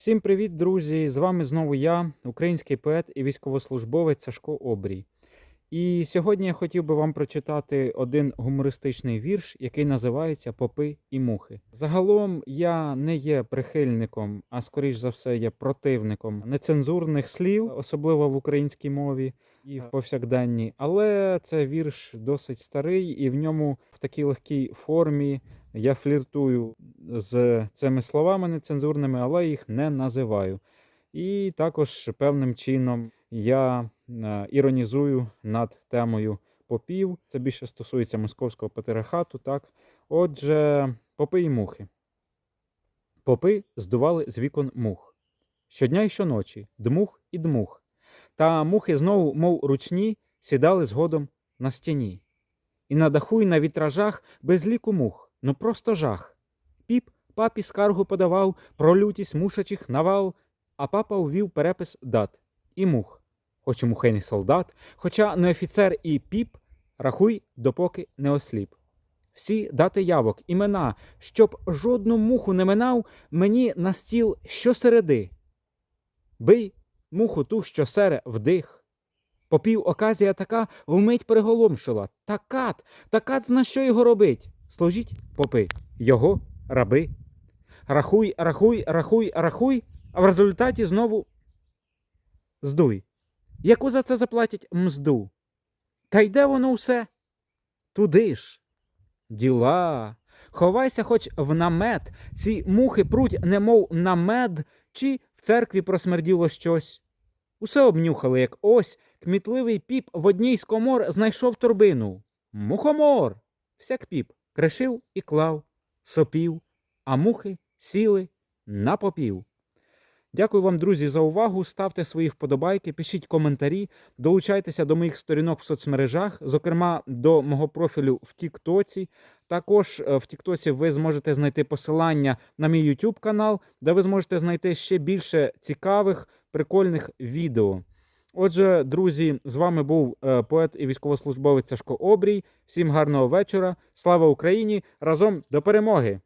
Всім привіт, друзі! З вами знову я, український поет і військовослужбовець Сашко Обрій. І сьогодні я хотів би вам прочитати один гумористичний вірш, який називається Попи і мухи. Загалом я не є прихильником, а скоріш за все є противником нецензурних слів, особливо в українській мові і в повсякденній. Але це вірш досить старий, і в ньому в такій легкій формі я фліртую з цими словами нецензурними, але їх не називаю. І також певним чином я е, іронізую над темою попів. Це більше стосується московського патріархату. Так, отже, попи і мухи. Попи здували з вікон мух. Щодня й щоночі дмух і дмух. Та мухи знову, мов ручні, сідали згодом на стіні. І на даху, і на вітражах без ліку мух, ну просто жах. Піп папі скаргу подавав про лютість мушачих навал, а папа увів перепис дат і мух. Хоч і мухейний солдат, хоча не офіцер і піп, рахуй, допоки не осліп. Всі дати явок, імена, щоб жодну муху не минав мені на стіл щосереди. Бий муху ту, що сере вдих. Попів оказія така вмить переголомшила. Та кат, та на що його робить? Служіть попи, його раби. Рахуй, рахуй, рахуй, рахуй, а в результаті знову здуй. Яку за це заплатять мзду? Та йде воно все? Туди ж. Діла. Ховайся хоч в намет. Ці мухи пруть, немов на мед, чи в церкві просмерділо щось. Усе обнюхали, як ось кмітливий піп в одній з комор знайшов торбину. Мухомор. Всяк піп кришив і клав, сопів, а мухи сіли на попів. Дякую вам, друзі, за увагу. Ставте свої вподобайки, пишіть коментарі, долучайтеся до моїх сторінок в соцмережах, зокрема до мого профілю в Тіктоці. Також е, в Тіктоці ви зможете знайти посилання на мій YouTube канал, де ви зможете знайти ще більше цікавих, прикольних відео. Отже, друзі, з вами був е, поет і військовослужбовець Сашко Обрій. Всім гарного вечора. Слава Україні! Разом до перемоги!